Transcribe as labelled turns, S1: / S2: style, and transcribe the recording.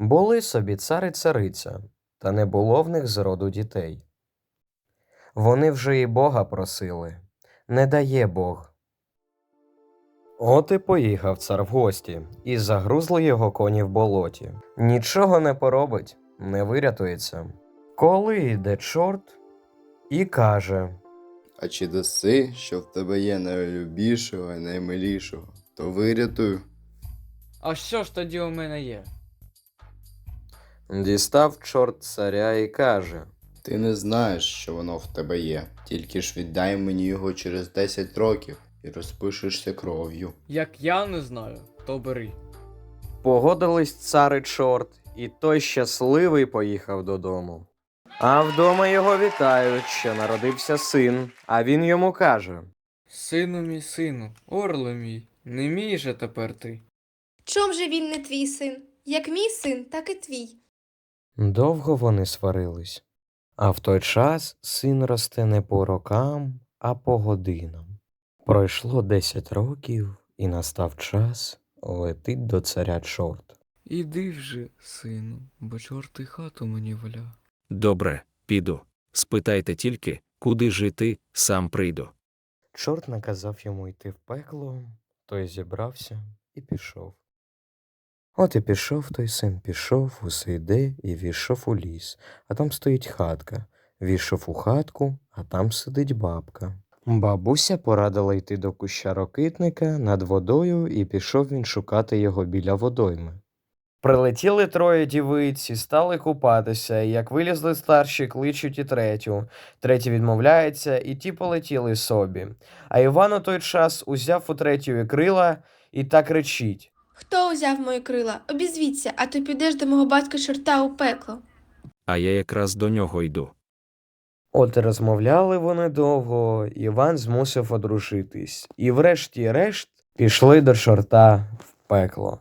S1: Були собі цар і цариця, та не було в них зроду дітей. Вони вже і Бога просили, не дає Бог. От і поїхав цар в гості, і загрузли його коні в болоті. Нічого не поробить, не вирятується. Коли йде чорт і каже:
S2: А чи даси, що в тебе є найлюбішого і наймилішого, то вирятую.
S3: А що ж тоді у мене є?
S1: Дістав чорт царя і каже:
S2: Ти не знаєш, що воно в тебе є. Тільки ж віддай мені його через 10 років і розпишешся кров'ю.
S3: Як я не знаю, то бери.
S1: Погодились цар і чорт, і той щасливий поїхав додому. А вдома його вітають, що народився син, а він йому каже:
S3: Сину мій сину, орле мій, не мій же тепер ти.
S4: Чом же він не твій син? Як мій син, так і твій.
S1: Довго вони сварились, а в той час син росте не по рокам, а по годинам. Пройшло десять років, і настав час летить до царя чорт.
S3: Іди вже, сину, бо чорти хату мені валя.
S5: Добре, піду. Спитайте тільки, куди жити, сам прийду.
S1: Чорт наказав йому йти в пекло, той зібрався і пішов. От і пішов той син, пішов, усе йде і війшов у ліс, а там стоїть хатка. Війшов у хатку, а там сидить бабка. Бабуся порадила йти до куща рокитника над водою, і пішов він шукати його біля водойми. Прилетіли троє дівиць і стали купатися, і як вилізли старші, кличуть і третю. Третя відмовляється, і ті полетіли собі. А Іван у той час узяв у третьої крила і так кричить.
S4: Хто узяв мої крила? Обізвіться, а то підеш до мого батька чорта у пекло.
S5: А я якраз до нього йду.
S1: От розмовляли вони довго, Іван змусив одружитись, і врешті-решт пішли до чорта в пекло.